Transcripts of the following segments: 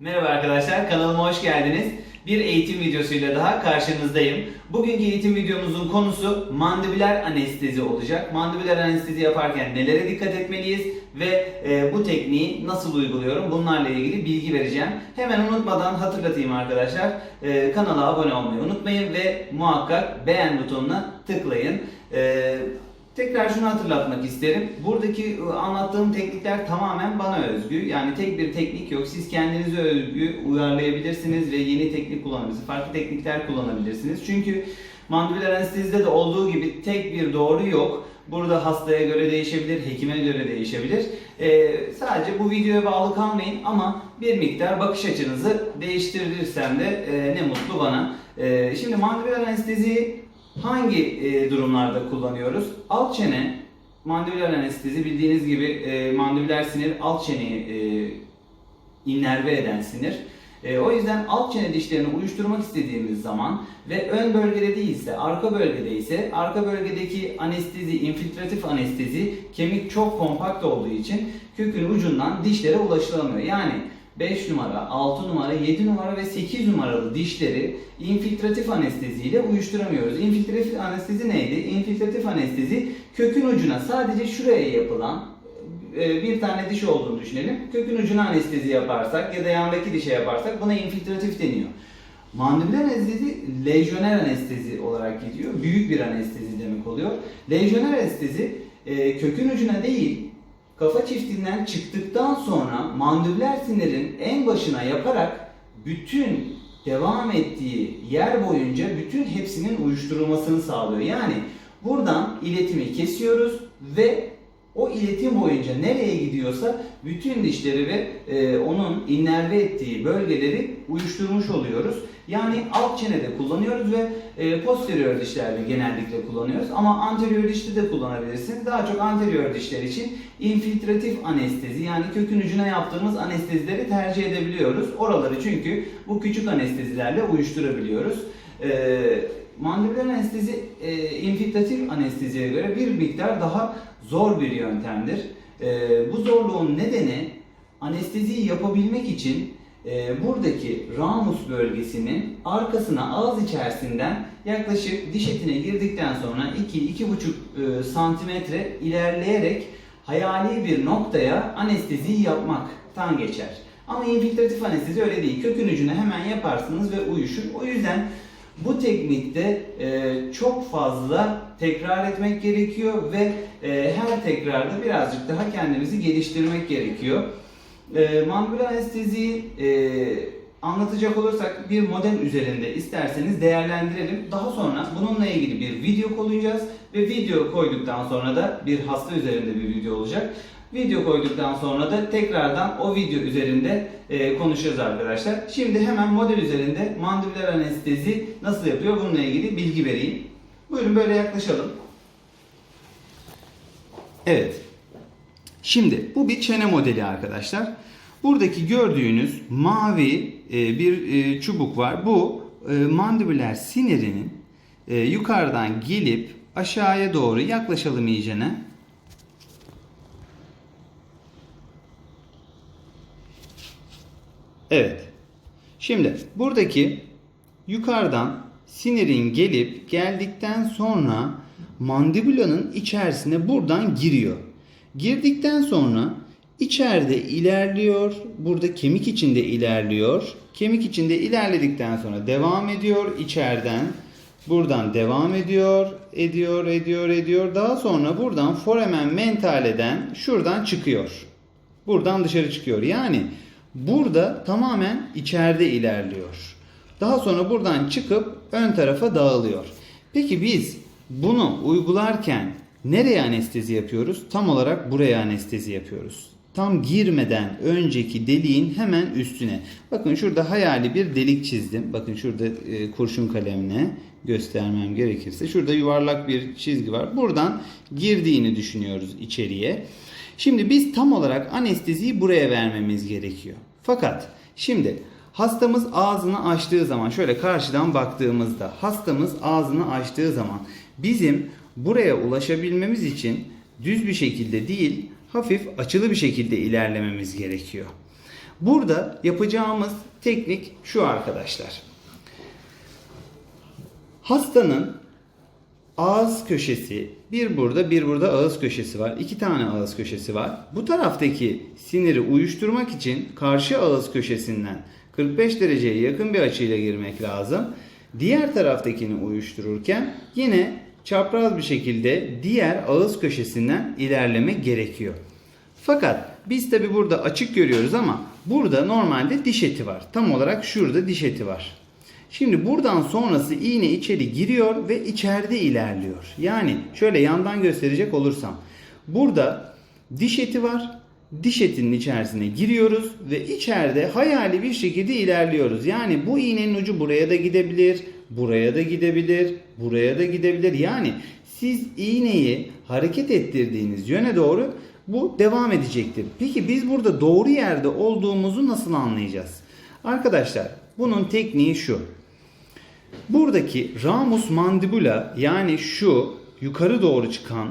Merhaba arkadaşlar, kanalıma hoş geldiniz. Bir eğitim videosuyla daha karşınızdayım. Bugünkü eğitim videomuzun konusu mandibüler anestezi olacak. Mandibüler anestezi yaparken nelere dikkat etmeliyiz ve e, bu tekniği nasıl uyguluyorum bunlarla ilgili bilgi vereceğim. Hemen unutmadan hatırlatayım arkadaşlar. E, kanala abone olmayı unutmayın ve muhakkak beğen butonuna tıklayın. E, Tekrar şunu hatırlatmak isterim. Buradaki ıı, anlattığım teknikler tamamen bana özgü. Yani tek bir teknik yok. Siz kendinize özgü uyarlayabilirsiniz ve yeni teknik kullanabilirsiniz. Farklı teknikler kullanabilirsiniz. Çünkü mandibüler anestezide de olduğu gibi tek bir doğru yok. Burada hastaya göre değişebilir, hekime göre değişebilir. Ee, sadece bu videoya bağlı kalmayın ama bir miktar bakış açınızı değiştirirsem de e, ne mutlu bana. Ee, şimdi mandibüler anesteziyi hangi e, durumlarda kullanıyoruz? Alt çene mandibüler anestezi bildiğiniz gibi e, mandibüler sinir alt çeneyi e, innerve eden sinir. E, o yüzden alt çene dişlerini uyuşturmak istediğimiz zaman ve ön bölgede değilse, arka bölgede ise arka bölgedeki anestezi, infiltratif anestezi kemik çok kompakt olduğu için kökün ucundan dişlere ulaşılamıyor. Yani 5 numara, 6 numara, 7 numara ve 8 numaralı dişleri infiltratif anesteziyle uyuşturamıyoruz. İnfiltratif anestezi neydi? İnfiltratif anestezi kökün ucuna sadece şuraya yapılan e, bir tane diş olduğunu düşünelim. Kökün ucuna anestezi yaparsak ya da yandaki dişe yaparsak buna infiltratif deniyor. Mandibüler anestezi lejyoner anestezi olarak gidiyor. Büyük bir anestezi demek oluyor. Lejyoner anestezi e, kökün ucuna değil kafa çiftinden çıktıktan sonra mandibüler sinirin en başına yaparak bütün devam ettiği yer boyunca bütün hepsinin uyuşturulmasını sağlıyor. Yani buradan iletimi kesiyoruz ve o iletim boyunca nereye gidiyorsa bütün dişleri ve e, onun innerve ettiği bölgeleri uyuşturmuş oluyoruz. Yani alt çenede kullanıyoruz ve e, posterior dişlerde genellikle kullanıyoruz. Ama anterior dişte de kullanabilirsiniz. Daha çok anterior dişler için infiltratif anestezi yani kökün ucuna yaptığımız anestezileri tercih edebiliyoruz. Oraları çünkü bu küçük anestezilerle uyuşturabiliyoruz. E, mandibüler anestezi e, infiltratif anesteziye göre bir miktar daha zor bir yöntemdir. E, bu zorluğun nedeni anesteziyi yapabilmek için e, buradaki ramus bölgesinin arkasına ağız içerisinden yaklaşık diş etine girdikten sonra 2-2,5 e, santimetre ilerleyerek hayali bir noktaya anesteziyi yapmaktan geçer. Ama infiltratif anestezi öyle değil. Kökün ucuna hemen yaparsınız ve uyuşur. O yüzden bu teknikte e, çok fazla tekrar etmek gerekiyor ve e, her tekrarda birazcık daha kendimizi geliştirmek gerekiyor. E, mandibüler anesteziyi e, anlatacak olursak bir model üzerinde isterseniz değerlendirelim. Daha sonra bununla ilgili bir video koyacağız ve video koyduktan sonra da bir hasta üzerinde bir video olacak. Video koyduktan sonra da tekrardan o video üzerinde e, konuşacağız arkadaşlar. Şimdi hemen model üzerinde mandibüler anestezi nasıl yapıyor bununla ilgili bilgi vereyim. Buyurun böyle yaklaşalım. Evet. Şimdi bu bir çene modeli arkadaşlar. Buradaki gördüğünüz mavi e, bir e, çubuk var. Bu e, mandibüler sinirinin e, yukarıdan gelip aşağıya doğru yaklaşalım iyicene. Evet. Şimdi buradaki yukarıdan sinirin gelip geldikten sonra mandibulanın içerisine buradan giriyor. Girdikten sonra içeride ilerliyor. Burada kemik içinde ilerliyor. Kemik içinde ilerledikten sonra devam ediyor içeriden. Buradan devam ediyor, ediyor, ediyor, ediyor. Daha sonra buradan foramen mentaleden şuradan çıkıyor. Buradan dışarı çıkıyor. Yani burada tamamen içeride ilerliyor. Daha sonra buradan çıkıp ön tarafa dağılıyor. Peki biz bunu uygularken nereye anestezi yapıyoruz? Tam olarak buraya anestezi yapıyoruz. Tam girmeden önceki deliğin hemen üstüne. Bakın şurada hayali bir delik çizdim. Bakın şurada e, kurşun kalemle göstermem gerekirse. Şurada yuvarlak bir çizgi var. Buradan girdiğini düşünüyoruz içeriye. Şimdi biz tam olarak anesteziyi buraya vermemiz gerekiyor. Fakat şimdi hastamız ağzını açtığı zaman şöyle karşıdan baktığımızda hastamız ağzını açtığı zaman bizim buraya ulaşabilmemiz için düz bir şekilde değil hafif açılı bir şekilde ilerlememiz gerekiyor. Burada yapacağımız teknik şu arkadaşlar. Hastanın ağız köşesi, bir burada bir burada ağız köşesi var. İki tane ağız köşesi var. Bu taraftaki siniri uyuşturmak için karşı ağız köşesinden 45 dereceye yakın bir açıyla girmek lazım. Diğer taraftakini uyuştururken yine çapraz bir şekilde diğer ağız köşesinden ilerleme gerekiyor. Fakat biz tabi burada açık görüyoruz ama burada normalde diş eti var. Tam olarak şurada diş eti var. Şimdi buradan sonrası iğne içeri giriyor ve içeride ilerliyor. Yani şöyle yandan gösterecek olursam. Burada diş eti var. Diş etinin içerisine giriyoruz ve içeride hayali bir şekilde ilerliyoruz. Yani bu iğnenin ucu buraya da gidebilir, buraya da gidebilir, buraya da gidebilir. Yani siz iğneyi hareket ettirdiğiniz yöne doğru bu devam edecektir. Peki biz burada doğru yerde olduğumuzu nasıl anlayacağız? Arkadaşlar bunun tekniği şu. Buradaki ramus mandibula yani şu yukarı doğru çıkan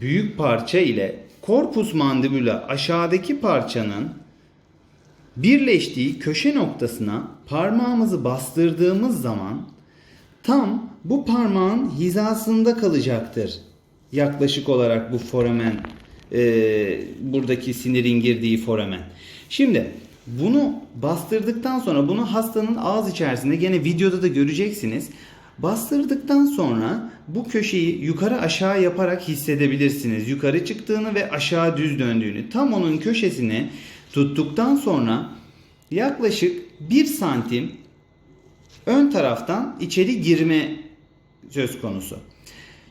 büyük parça ile corpus mandibula aşağıdaki parçanın birleştiği köşe noktasına parmağımızı bastırdığımız zaman tam bu parmağın hizasında kalacaktır. Yaklaşık olarak bu foramen e, buradaki sinirin girdiği foramen. Şimdi bunu bastırdıktan sonra bunu hastanın ağız içerisinde gene videoda da göreceksiniz. Bastırdıktan sonra bu köşeyi yukarı aşağı yaparak hissedebilirsiniz. Yukarı çıktığını ve aşağı düz döndüğünü. Tam onun köşesini tuttuktan sonra yaklaşık 1 santim ön taraftan içeri girme söz konusu.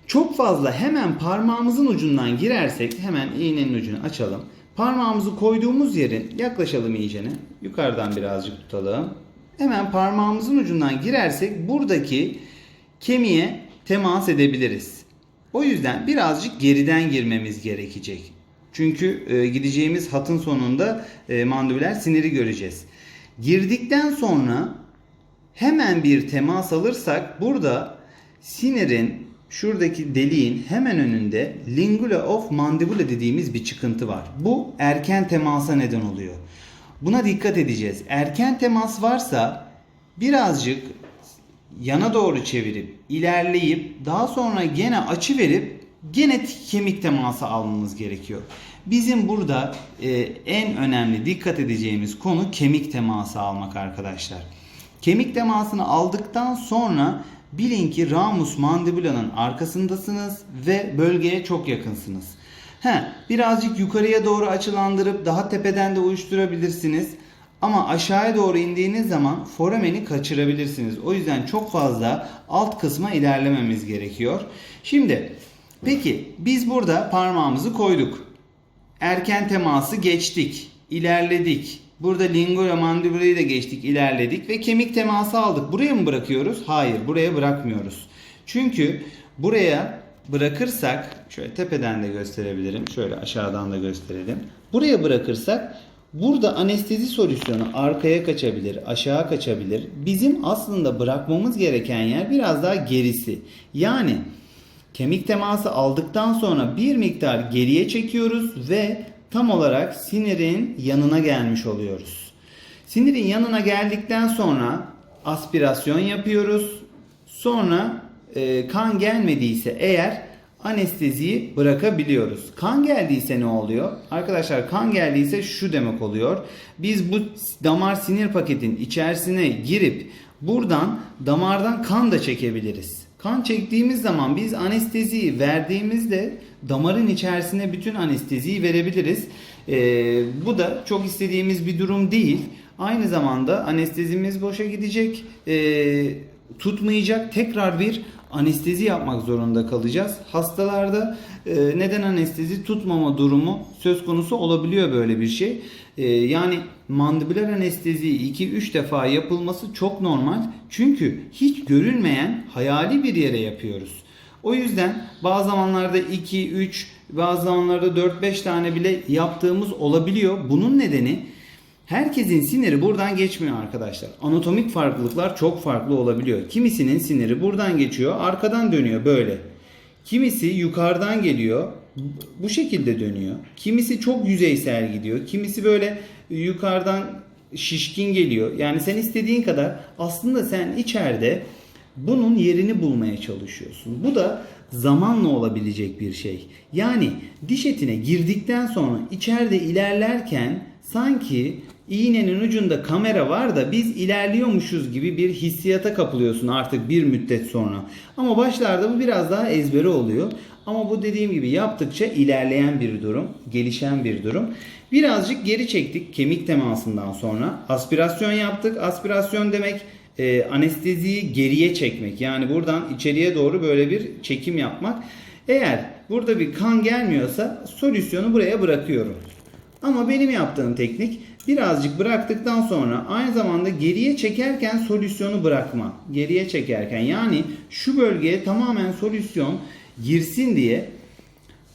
Çok fazla hemen parmağımızın ucundan girersek hemen iğnenin ucunu açalım. Parmağımızı koyduğumuz yerin yaklaşalım iyicene. Yukarıdan birazcık tutalım. Hemen parmağımızın ucundan girersek buradaki kemiğe temas edebiliriz. O yüzden birazcık geriden girmemiz gerekecek. Çünkü e, gideceğimiz hatın sonunda e, mandibüler siniri göreceğiz. Girdikten sonra hemen bir temas alırsak burada sinirin şuradaki deliğin hemen önünde lingula of mandibula dediğimiz bir çıkıntı var. Bu erken temasa neden oluyor. Buna dikkat edeceğiz. Erken temas varsa birazcık yana doğru çevirip ilerleyip daha sonra gene açı verip gene kemik teması almamız gerekiyor. Bizim burada e, en önemli dikkat edeceğimiz konu kemik teması almak arkadaşlar. Kemik temasını aldıktan sonra bilin ki ramus mandibula'nın arkasındasınız ve bölgeye çok yakınsınız. He, birazcık yukarıya doğru açılandırıp daha tepeden de uyuşturabilirsiniz. Ama aşağıya doğru indiğiniz zaman forameni kaçırabilirsiniz. O yüzden çok fazla alt kısma ilerlememiz gerekiyor. Şimdi peki biz burada parmağımızı koyduk. Erken teması geçtik. ilerledik. Burada lingua mandibulayı da geçtik, ilerledik ve kemik teması aldık. Buraya mı bırakıyoruz? Hayır, buraya bırakmıyoruz. Çünkü buraya bırakırsak, şöyle tepeden de gösterebilirim, şöyle aşağıdan da gösterelim. Buraya bırakırsak burada anestezi solüsyonu arkaya kaçabilir, aşağı kaçabilir. Bizim aslında bırakmamız gereken yer biraz daha gerisi. Yani kemik teması aldıktan sonra bir miktar geriye çekiyoruz ve tam olarak sinirin yanına gelmiş oluyoruz. Sinirin yanına geldikten sonra aspirasyon yapıyoruz. Sonra e, kan gelmediyse eğer anesteziyi bırakabiliyoruz. Kan geldiyse ne oluyor? Arkadaşlar kan geldiyse şu demek oluyor. Biz bu damar sinir paketin içerisine girip buradan damardan kan da çekebiliriz. Kan çektiğimiz zaman biz anesteziyi verdiğimizde damarın içerisine bütün anesteziyi verebiliriz. Ee, bu da çok istediğimiz bir durum değil. Aynı zamanda anestezimiz boşa gidecek, ee, tutmayacak. Tekrar bir anestezi yapmak zorunda kalacağız. Hastalarda e, neden anestezi tutmama durumu söz konusu olabiliyor böyle bir şey. E, yani mandibüler anestezi 2-3 defa yapılması çok normal. Çünkü hiç görülmeyen hayali bir yere yapıyoruz. O yüzden bazı zamanlarda 2, 3, bazı zamanlarda 4-5 tane bile yaptığımız olabiliyor. Bunun nedeni Herkesin siniri buradan geçmiyor arkadaşlar. Anatomik farklılıklar çok farklı olabiliyor. Kimisinin siniri buradan geçiyor, arkadan dönüyor böyle. Kimisi yukarıdan geliyor, bu şekilde dönüyor. Kimisi çok yüzeysel gidiyor. Kimisi böyle yukarıdan şişkin geliyor. Yani sen istediğin kadar aslında sen içeride bunun yerini bulmaya çalışıyorsun. Bu da zamanla olabilecek bir şey. Yani diş etine girdikten sonra içeride ilerlerken sanki iğnenin ucunda kamera var da biz ilerliyormuşuz gibi bir hissiyata kapılıyorsun artık bir müddet sonra. Ama başlarda bu biraz daha ezbere oluyor. Ama bu dediğim gibi yaptıkça ilerleyen bir durum, gelişen bir durum. Birazcık geri çektik kemik temasından sonra. Aspirasyon yaptık. Aspirasyon demek e, anesteziyi geriye çekmek. Yani buradan içeriye doğru böyle bir çekim yapmak. Eğer burada bir kan gelmiyorsa solüsyonu buraya bırakıyorum. Ama benim yaptığım teknik birazcık bıraktıktan sonra aynı zamanda geriye çekerken solüsyonu bırakma. Geriye çekerken yani şu bölgeye tamamen solüsyon girsin diye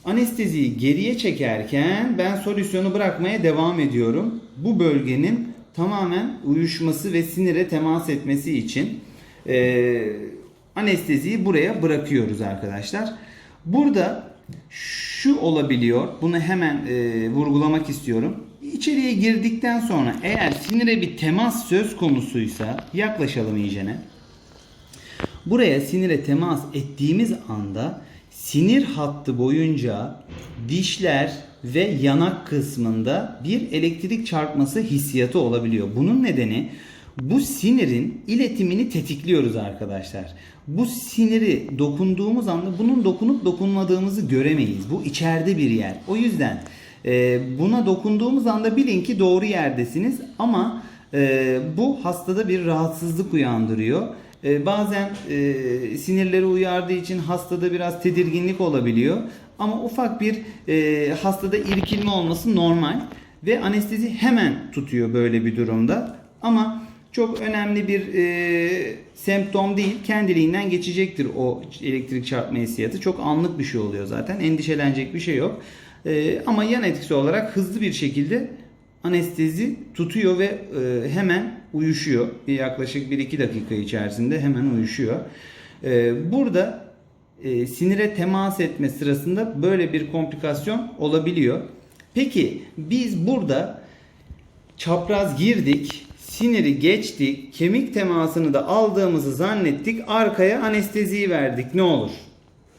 anesteziyi geriye çekerken ben solüsyonu bırakmaya devam ediyorum. Bu bölgenin tamamen uyuşması ve sinire temas etmesi için eee, anesteziyi buraya bırakıyoruz arkadaşlar. Burada şu olabiliyor. Bunu hemen eee, vurgulamak istiyorum. İçeriye girdikten sonra eğer sinire bir temas söz konusuysa yaklaşalım iyicene. Buraya sinire temas ettiğimiz anda sinir hattı boyunca dişler ve yanak kısmında bir elektrik çarpması hissiyatı olabiliyor. Bunun nedeni bu sinirin iletimini tetikliyoruz arkadaşlar. Bu siniri dokunduğumuz anda bunun dokunup dokunmadığımızı göremeyiz. Bu içeride bir yer. O yüzden e, buna dokunduğumuz anda bilin ki doğru yerdesiniz ama e, bu hastada bir rahatsızlık uyandırıyor. E, bazen e, sinirleri uyardığı için hastada biraz tedirginlik olabiliyor. Ama ufak bir e, hastada irkilme olması normal. Ve anestezi hemen tutuyor böyle bir durumda. Ama çok önemli bir e, semptom değil. Kendiliğinden geçecektir o elektrik çarpma hissiyatı. Çok anlık bir şey oluyor zaten. Endişelenecek bir şey yok. E, ama yan etkisi olarak hızlı bir şekilde anestezi tutuyor ve e, hemen uyuşuyor. Yaklaşık 1-2 dakika içerisinde hemen uyuşuyor. E, burada e, sinire temas etme sırasında böyle bir komplikasyon olabiliyor. Peki biz burada çapraz girdik, siniri geçtik, kemik temasını da aldığımızı zannettik, arkaya anesteziyi verdik. Ne olur?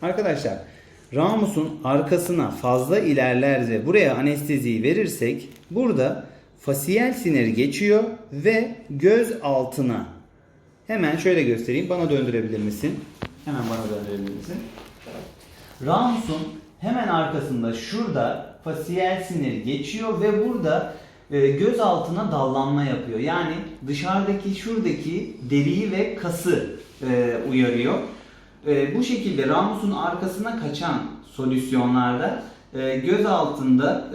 Arkadaşlar, ramusun arkasına fazla ilerler ve buraya anesteziyi verirsek burada fasiyel sinir geçiyor ve göz altına hemen şöyle göstereyim. Bana döndürebilir misin? Hemen bana döndürebilir misin? Ramusun hemen arkasında şurada fasiyel sinir geçiyor ve burada e, göz altına dallanma yapıyor. Yani dışarıdaki şuradaki deriyi ve kası e, uyarıyor. E, bu şekilde ramusun arkasına kaçan solüsyonlarda göz altında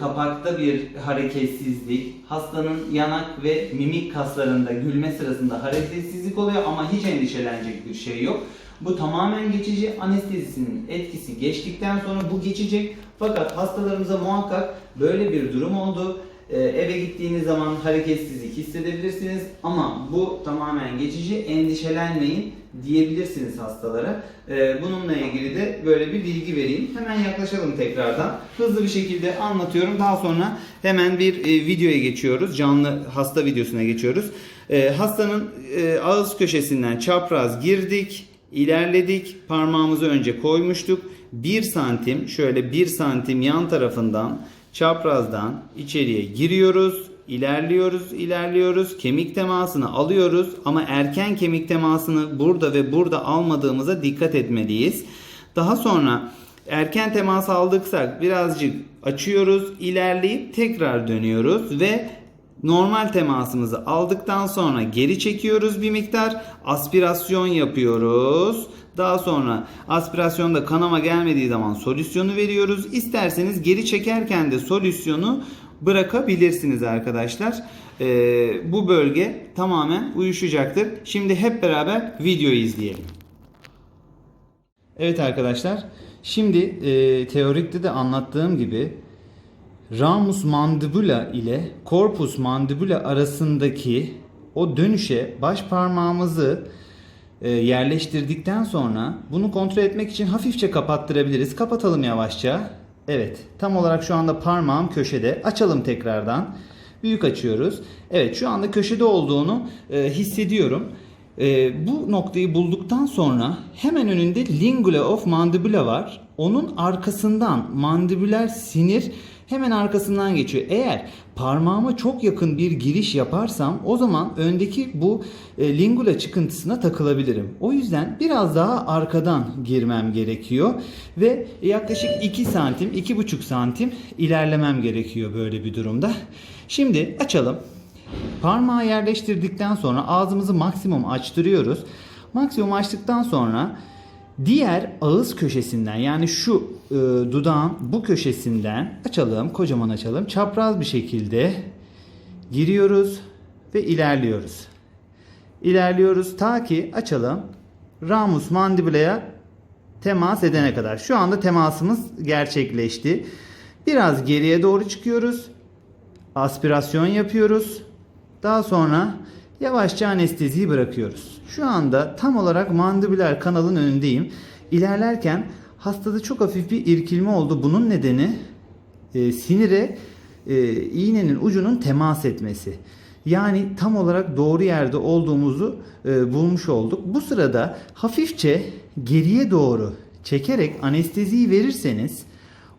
kapakta bir hareketsizlik, hastanın yanak ve mimik kaslarında gülme sırasında hareketsizlik oluyor ama hiç endişelenecek bir şey yok. Bu tamamen geçici anestezisinin etkisi geçtikten sonra bu geçecek. Fakat hastalarımıza muhakkak böyle bir durum oldu. Ee, eve gittiğiniz zaman hareketsizlik hissedebilirsiniz ama bu tamamen geçici endişelenmeyin diyebilirsiniz hastalara. Ee, bununla ilgili de böyle bir bilgi vereyim. Hemen yaklaşalım tekrardan. Hızlı bir şekilde anlatıyorum. Daha sonra hemen bir e, videoya geçiyoruz. Canlı hasta videosuna geçiyoruz. Ee, hastanın e, ağız köşesinden çapraz girdik. ilerledik. Parmağımızı önce koymuştuk. 1 santim şöyle 1 santim yan tarafından çaprazdan içeriye giriyoruz. ilerliyoruz, ilerliyoruz. Kemik temasını alıyoruz ama erken kemik temasını burada ve burada almadığımıza dikkat etmeliyiz. Daha sonra erken temas aldıksak birazcık açıyoruz, ilerleyip tekrar dönüyoruz ve normal temasımızı aldıktan sonra geri çekiyoruz bir miktar. Aspirasyon yapıyoruz. Daha sonra aspirasyonda kanama gelmediği zaman solüsyonu veriyoruz. İsterseniz geri çekerken de solüsyonu bırakabilirsiniz arkadaşlar. Ee, bu bölge tamamen uyuşacaktır. Şimdi hep beraber videoyu izleyelim. Evet arkadaşlar. Şimdi e, teorikte de anlattığım gibi ramus mandibula ile corpus mandibula arasındaki o dönüşe baş parmağımızı e, yerleştirdikten sonra bunu kontrol etmek için hafifçe kapattırabiliriz. Kapatalım yavaşça. Evet, tam olarak şu anda parmağım köşede. Açalım tekrardan. Büyük açıyoruz. Evet şu anda köşede olduğunu e, hissediyorum. E, bu noktayı bulduktan sonra hemen önünde lingula of mandibula var. Onun arkasından mandibüler sinir hemen arkasından geçiyor. Eğer parmağıma çok yakın bir giriş yaparsam o zaman öndeki bu e, lingula çıkıntısına takılabilirim. O yüzden biraz daha arkadan girmem gerekiyor ve yaklaşık 2 santim, 2,5 santim ilerlemem gerekiyor böyle bir durumda. Şimdi açalım. Parmağı yerleştirdikten sonra ağzımızı maksimum açtırıyoruz. Maksimum açtıktan sonra diğer ağız köşesinden yani şu e, dudağın bu köşesinden açalım, kocaman açalım. Çapraz bir şekilde giriyoruz ve ilerliyoruz. İlerliyoruz ta ki açalım. Ramus mandibulaya temas edene kadar. Şu anda temasımız gerçekleşti. Biraz geriye doğru çıkıyoruz. Aspirasyon yapıyoruz. Daha sonra yavaşça anesteziyi bırakıyoruz. Şu anda tam olarak mandibüler kanalın önündeyim. İlerlerken hastada çok hafif bir irkilme oldu. Bunun nedeni e, sinire e, iğnenin ucunun temas etmesi. Yani tam olarak doğru yerde olduğumuzu e, bulmuş olduk. Bu sırada hafifçe geriye doğru çekerek anesteziyi verirseniz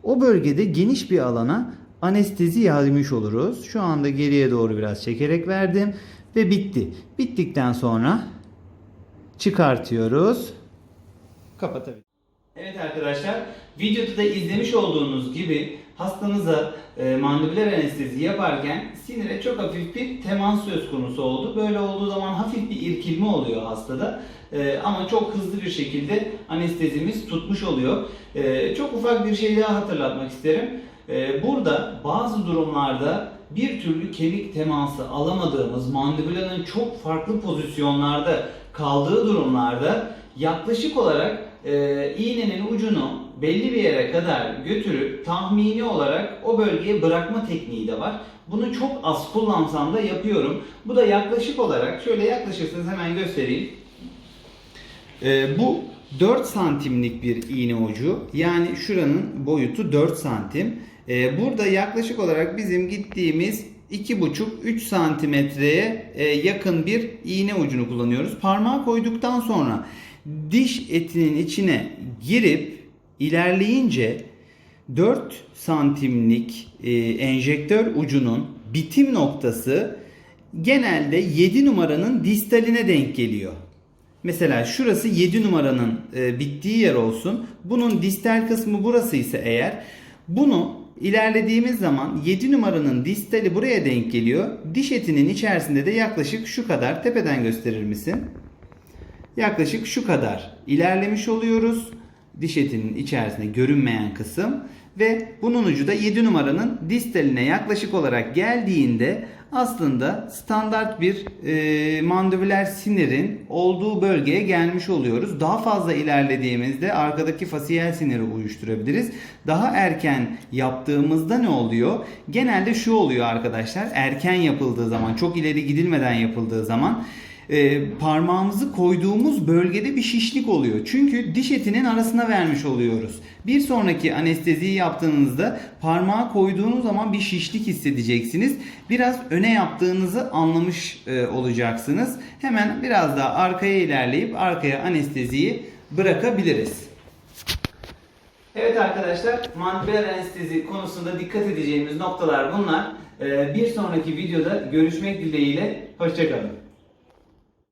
o bölgede geniş bir alana anestezi yaymış oluruz. Şu anda geriye doğru biraz çekerek verdim ve bitti. Bittikten sonra çıkartıyoruz. Kapatabiliriz. Evet arkadaşlar, videoda da izlemiş olduğunuz gibi hastanıza e, mandibüler anestezi yaparken sinire çok hafif bir temas söz konusu oldu. Böyle olduğu zaman hafif bir irkilme oluyor hastada. E, ama çok hızlı bir şekilde anestezimiz tutmuş oluyor. E, çok ufak bir şey daha hatırlatmak isterim. E, burada bazı durumlarda bir türlü kemik teması alamadığımız mandibulanın çok farklı pozisyonlarda kaldığı durumlarda yaklaşık olarak e, iğnenin ucunu belli bir yere kadar götürüp tahmini olarak o bölgeye bırakma tekniği de var. Bunu çok az kullansam da yapıyorum. Bu da yaklaşık olarak şöyle yaklaşırsanız hemen göstereyim. E, bu 4 santimlik bir iğne ucu. Yani şuranın boyutu 4 santim. E, burada yaklaşık olarak bizim gittiğimiz 2,5-3 santimetreye e, yakın bir iğne ucunu kullanıyoruz. Parmağı koyduktan sonra diş etinin içine girip ilerleyince 4 santimlik e, enjektör ucunun bitim noktası genelde 7 numaranın distaline denk geliyor. Mesela şurası 7 numaranın e, bittiği yer olsun. Bunun distal kısmı burası ise eğer bunu ilerlediğimiz zaman 7 numaranın distali buraya denk geliyor. Diş etinin içerisinde de yaklaşık şu kadar tepeden gösterir misin? Yaklaşık şu kadar ilerlemiş oluyoruz. Diş etinin içerisinde görünmeyen kısım ve bunun ucu da 7 numaranın distaline yaklaşık olarak geldiğinde aslında standart bir e, mandibüler sinirin olduğu bölgeye gelmiş oluyoruz. Daha fazla ilerlediğimizde arkadaki fasiyel siniri uyuşturabiliriz. Daha erken yaptığımızda ne oluyor? Genelde şu oluyor arkadaşlar. Erken yapıldığı zaman, çok ileri gidilmeden yapıldığı zaman e, parmağımızı koyduğumuz bölgede bir şişlik oluyor. Çünkü diş etinin arasına vermiş oluyoruz. Bir sonraki anesteziyi yaptığınızda parmağı koyduğunuz zaman bir şişlik hissedeceksiniz. Biraz öne yaptığınızı anlamış e, olacaksınız. Hemen biraz daha arkaya ilerleyip arkaya anesteziyi bırakabiliriz. Evet arkadaşlar, mandibüler anestezi konusunda dikkat edeceğimiz noktalar bunlar. Ee, Bir sonraki videoda görüşmek dileğiyle, hoşçakalın.